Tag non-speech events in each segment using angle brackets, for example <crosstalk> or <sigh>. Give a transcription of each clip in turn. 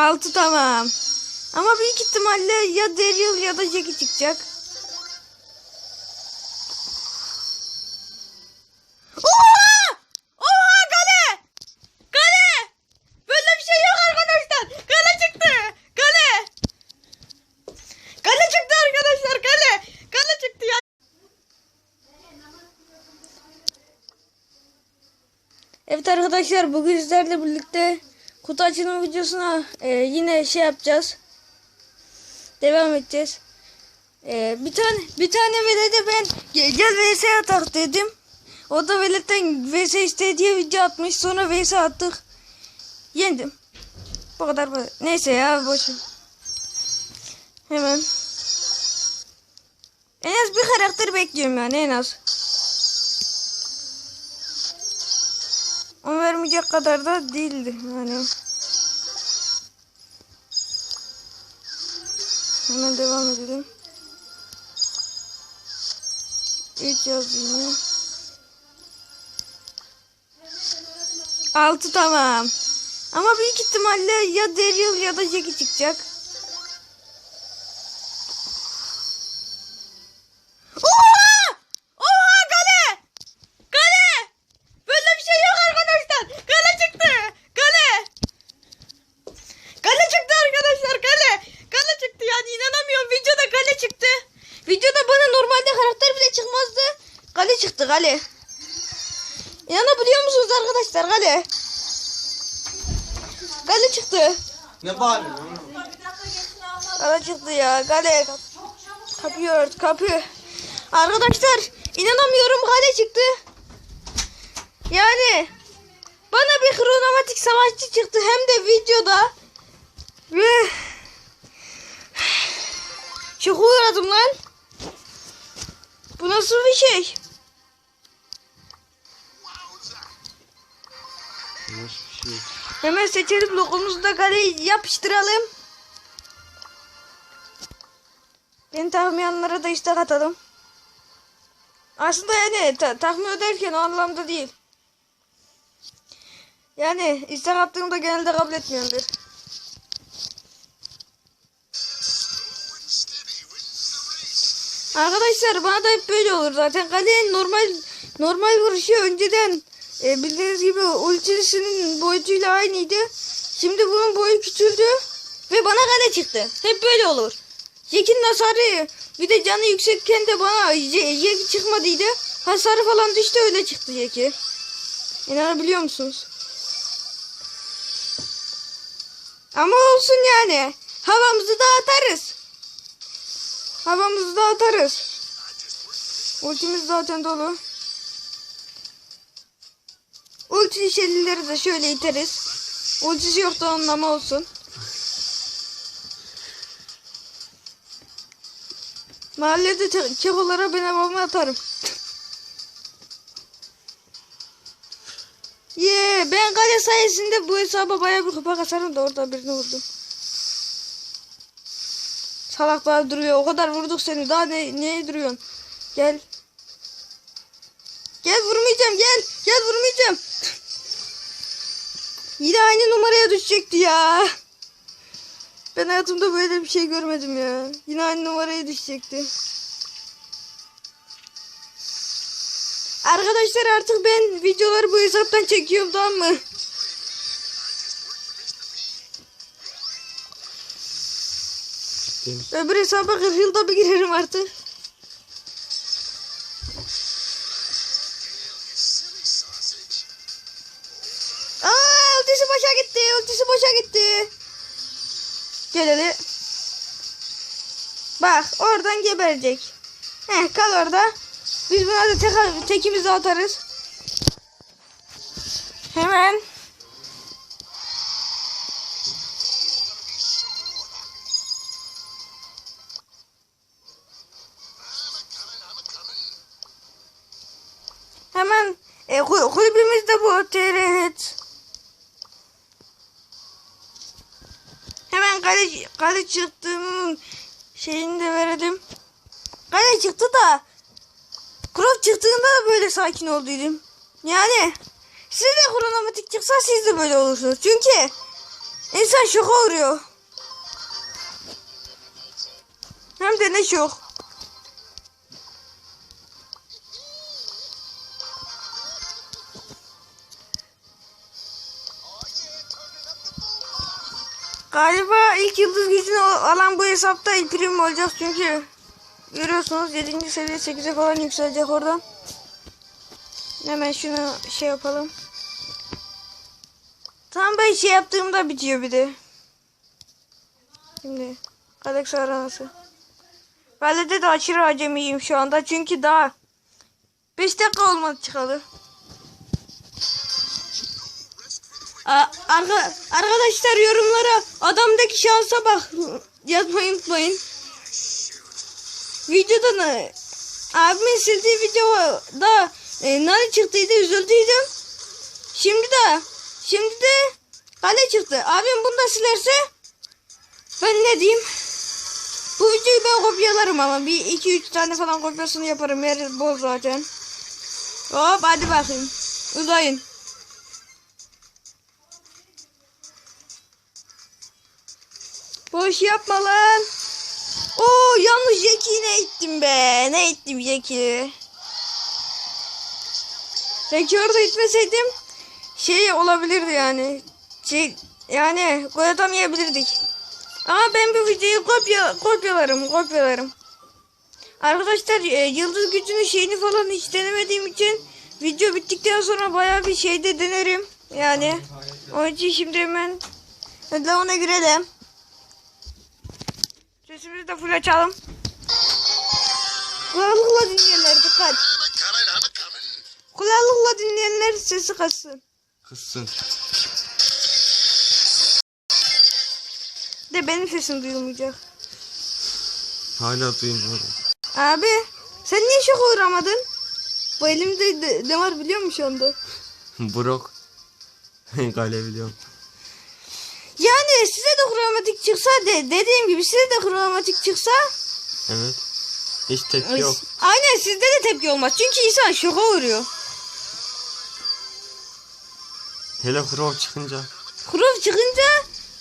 Altı tamam. Ama büyük ihtimalle ya Daryl ya da Jackie çıkacak. Oha! Oha kale! Kale! Böyle bir şey yok arkadaşlar. Kale çıktı. Kale! Kale çıktı arkadaşlar kale. Kale çıktı ya. Evet arkadaşlar bugün sizlerle birlikte kutu açılma videosuna e, yine şey yapacağız. Devam edeceğiz. E, bir tane bir tane velede ben gel, gel vs atak dedim. O da veletten vs iste diye video atmış. Sonra vs attık. Yendim. Bu kadar bu. Neyse ya boş. ver. Hemen. En az bir karakter bekliyorum yani en az. Onu vermeyecek kadar da değildi yani. Hemen devam edelim. 3 yazayım. 6 tamam. Ama büyük ihtimalle ya Daryl ya da Jackie çıkacak. Oha! Oha kale! Kale! Böyle bir şey yok arkadaşlar. Kale çıktı. Kale. Kale çıktı arkadaşlar kale. Kale çıktı yani inanamıyorum. Videoda kale çıktı. Videoda bana normalde karakter bile çıkmazdı. Kale çıktı kale. İnanabiliyor musunuz arkadaşlar kale? Kale çıktı. Ne bağırıyorsun? Kale çıktı ya kale. Kapıyı ört kapıyı. Arkadaşlar inanamıyorum kale çıktı. Yani bana bir kronomatik savaşçı çıktı hem de videoda. Ve <sighs> çok uğradım lan. Bu nasıl bir şey? Hemen seçelim logomuzu da kaleyi yapıştıralım. Beni takmayanlara da istek atalım. Aslında yani ta takmıyor derken o anlamda değil. Yani istek attığımda genelde kabul etmiyordur. Arkadaşlar bana da hep böyle olur zaten. Kalenin normal normal vuruşu önceden e, bildiğiniz gibi ultisinin boyutuyla aynıydı. Şimdi bunun boyu küçüldü ve bana kale çıktı. Hep böyle olur. Jack'in hasarı bir de canı yüksekken de bana Jack çıkmadıydı. Hasarı falan düştü öyle çıktı Jack'i. İnanabiliyor musunuz? Ama olsun yani. Havamızı da atarız. Havamızı da atarız. Ultimiz zaten dolu. Ulti de şöyle iteriz. Ultisi yok da anlama olsun. Mahallede kekolara ben havamı atarım. Ye ben kale sayesinde bu hesaba bayağı bir kupa kasarım da orada birini vurdum. Salak daha duruyor. O kadar vurduk seni. Daha ne neye duruyorsun? Gel. Gel vurmayacağım. Gel. Gel vurmayacağım. Yine aynı numaraya düşecekti ya. Ben hayatımda böyle bir şey görmedim ya. Yine aynı numaraya düşecekti. Arkadaşlar artık ben videoları bu hesaptan çekiyorum tamam mı? Öbür hesaba 40 yılda bir girerim artık. Gel hele. Bak oradan geberecek. Heh kal orada. Biz buna da tek, tekimizi atarız. Hemen. Hemen e, kul- kulübümüzde bu TRH. Kale, kale çıktığının şeyini de verelim. Kale çıktı da Krop çıktığında da böyle sakin olduydum. Yani siz de kronomatik çıksa siz de böyle olursunuz. Çünkü İnsan şoka uğruyor. Hem de ne şok. Galiba ilk yıldız gücünü alan bu hesapta ilk prim olacak çünkü görüyorsunuz 7. seviye 8'e falan yükselecek oradan. Hemen şunu şey yapalım. Tam ben şey yaptığımda bitiyor bir de. Şimdi Galaxy aranası. Valide de aşırı acemiyim şu anda çünkü daha 5 dakika olmadı çıkalı. Arka- arkadaşlar yorumlara adamdaki şansa bak yazmayı unutmayın. Videoda ne? Abimin sildiği videoda e, nane çıktıydı üzüldüydüm. Şimdi de şimdi de kale çıktı. Abim bunu da silerse ben ne diyeyim? Bu videoyu ben kopyalarım ama bir iki üç tane falan kopyasını yaparım. Yer bol zaten. Hop hadi bakayım. Uzayın. Boş yapma lan. Oo yanlış Jack'i ne ettim be. Ne ettim Jack'i. Jack'i orada itmeseydim şey olabilirdi yani. Şey, yani gol atamayabilirdik. Ama ben bu videoyu kopya, kopyalarım, kopyalarım. Arkadaşlar e, yıldız gücünün şeyini falan hiç denemediğim için video bittikten sonra bayağı bir şeyde denerim. Yani onun için şimdi hemen ona girelim. Sesimizi de full açalım. Kulaklıkla dinleyenler dikkat. Kulaklıkla dinleyenler sesi katsın. Kızsın. De benim sesim duyulmayacak. Hala duymuyorum. Abi sen niye şok uğramadın? Bu elimde de, ne var biliyor musun şu anda? <laughs> Brok. <laughs> Kale biliyorum. Yani size de kromatik çıksa de dediğim gibi size de kromatik çıksa Evet. Hiç tepki yok. aynen sizde de tepki olmaz. Çünkü insan şoka uğruyor. Hele Brok çıkınca. Kurov çıkınca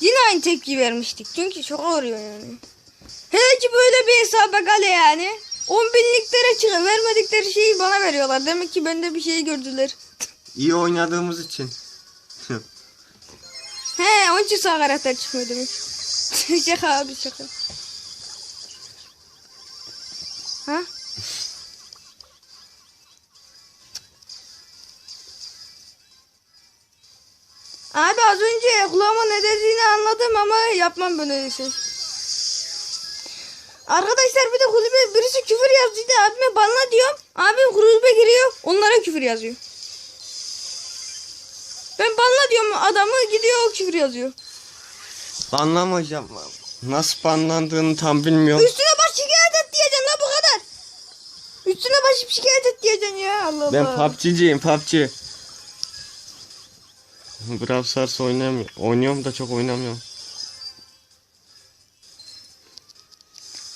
yine aynı tepki vermiştik. Çünkü şoka uğruyor yani. Hele ki böyle bir hesaba gale yani. 10 binliklere çık vermedikleri şeyi bana veriyorlar. Demek ki bende bir şey gördüler. İyi oynadığımız için. He onun için sağ karakter çıkmıyor demek. <laughs> şaka abi şaka. Ha? Abi az önce kulağıma ne dediğini anladım ama yapmam böyle şey. Arkadaşlar bir de kulübe birisi küfür yazdıydı abime banla diyorum. Abim kulübe giriyor onlara küfür yazıyor. Ben banla diyorum adamı gidiyor küfür yazıyor. Banlamayacağım. Nasıl banlandığını tam bilmiyorum. Üstüne baş şikayet et diyeceksin la bu kadar. Üstüne baş şikayet et diyeceksin ya Allah Ben Allah. PUBG'ciyim PUBG. Brawl Stars oynamıyorum. Oynuyorum da çok oynamıyorum.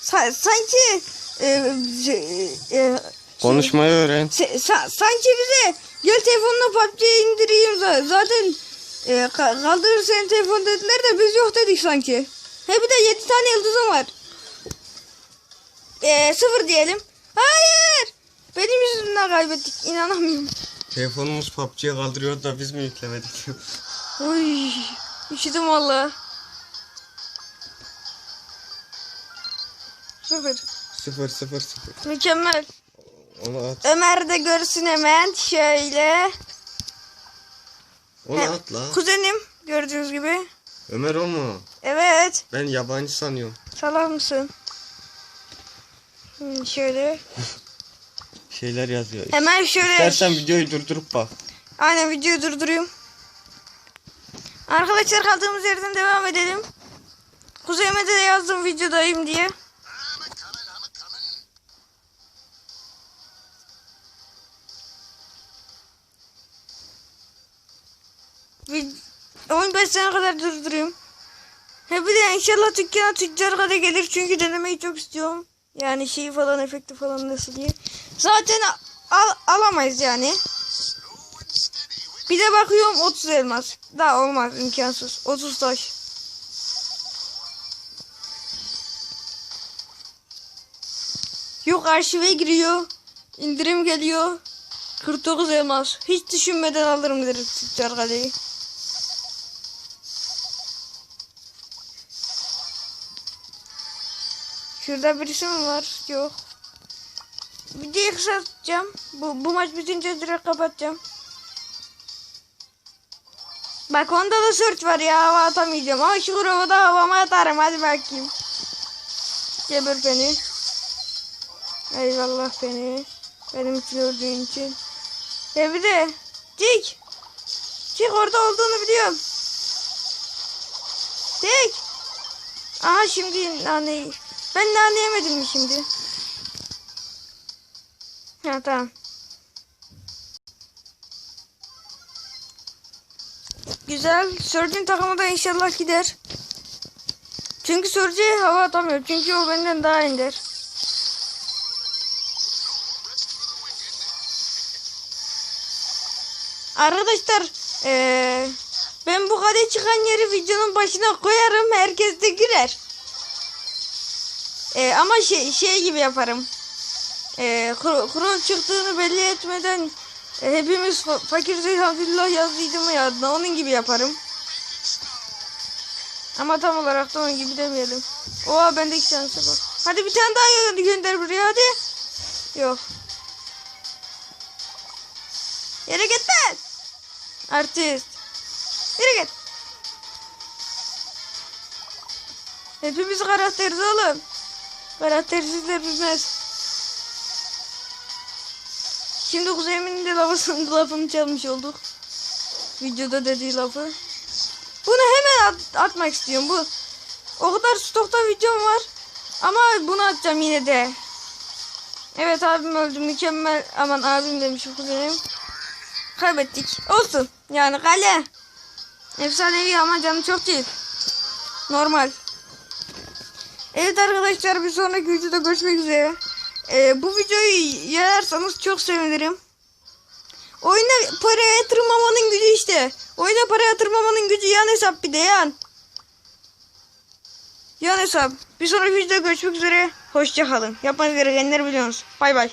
Sa- sanki e, şey, e, Konuşmayı öğren. se- sa- sanki bize gel telefonla PUBG indireyim za- zaten e, ka- kaldırır senin telefon dediler de biz yok dedik sanki. He bir de 7 tane yıldızım var. E, sıfır diyelim. Hayır. Benim yüzümden kaybettik. İnanamıyorum. Telefonumuz PUBG'ye kaldırıyor da biz mi yüklemedik? <laughs> Uy, üşüdüm valla. Sıfır. sıfır sıfır sıfır. Mükemmel. Onu at. Ömer de görsün hemen. Şöyle. Onu He, at la. Kuzenim gördüğünüz gibi. Ömer o mu? Evet. Ben yabancı sanıyorum. Salak mısın? Hmm, şöyle. <laughs> Şeyler yazıyor. Hemen şöyle. İstersen videoyu durdurup bak. Aynen videoyu durdurayım. Arkadaşlar kaldığımız yerden devam edelim. Kuzeyime de yazdım videodayım diye. Sene kadar durduruyorum. He bir de inşallah dükkana tüccar kadar gelir çünkü denemeyi çok istiyorum. Yani şeyi falan efekti falan nasıl diye. Zaten al- alamayız yani. Bir de bakıyorum 30 elmas. Daha olmaz imkansız. 30 taş. Yok arşive giriyor. İndirim geliyor. 49 elmas. Hiç düşünmeden alırım direkt tüccar kaleyi. Şurada birisi mi var? Yok. Videoyu kısaltacağım. Bu, bu maç bitince direkt kapatacağım. Bak onda da search var ya hava atamayacağım. Ama şu grubu da havama atarım hadi bakayım. Geber beni. Eyvallah beni. Benim için öldüğün için. Ya bir de Cik. Cik orada olduğunu biliyorum. Cik. Aha şimdi naneyi. Ben nane yemedim mi şimdi? Ha tamam. Güzel. Surge'ün takımı da inşallah gider. Çünkü Surge hava atamıyor. Çünkü o benden daha ender. Arkadaşlar eee, ben bu kade çıkan yeri videonun başına koyarım. Herkes de güler. Eee, ama şey, şey gibi yaparım. Kro- kron çıktığını belli etmeden e, hepimiz fa- fakir Zeyhanfillah yazdıydı mı ya onun gibi yaparım. Ama tam olarak da onun gibi demeyelim. Oha bendeki şansa bak. Hadi bir tane daha gö- gönder buraya hadi. Yok. Yere git lan. Artist. Yere git. Hepimiz karakteriz oğlum. Karaktersizler bilmez. Şimdi Kuzeyim'in de lafını, lafını çalmış olduk. Videoda dediği lafı. Bunu hemen at- atmak istiyorum. Bu o kadar stokta videom var. Ama bunu atacağım yine de. Evet abim öldü mükemmel. Aman abim demişim kuzenim. Kaybettik. Olsun. Yani kale. Efsanevi ama canı çok değil. Normal. Evet arkadaşlar bir sonraki videoda görüşmek üzere. Ee, bu videoyu yayarsanız çok sevinirim. Oyuna para yatırmamanın gücü işte. Oyuna para yatırmamanın gücü yan hesap bir de yan. Yan hesap. Bir sonraki videoda görüşmek üzere. Hoşçakalın. Yapmanız gerekenleri biliyorsunuz. Bay bay.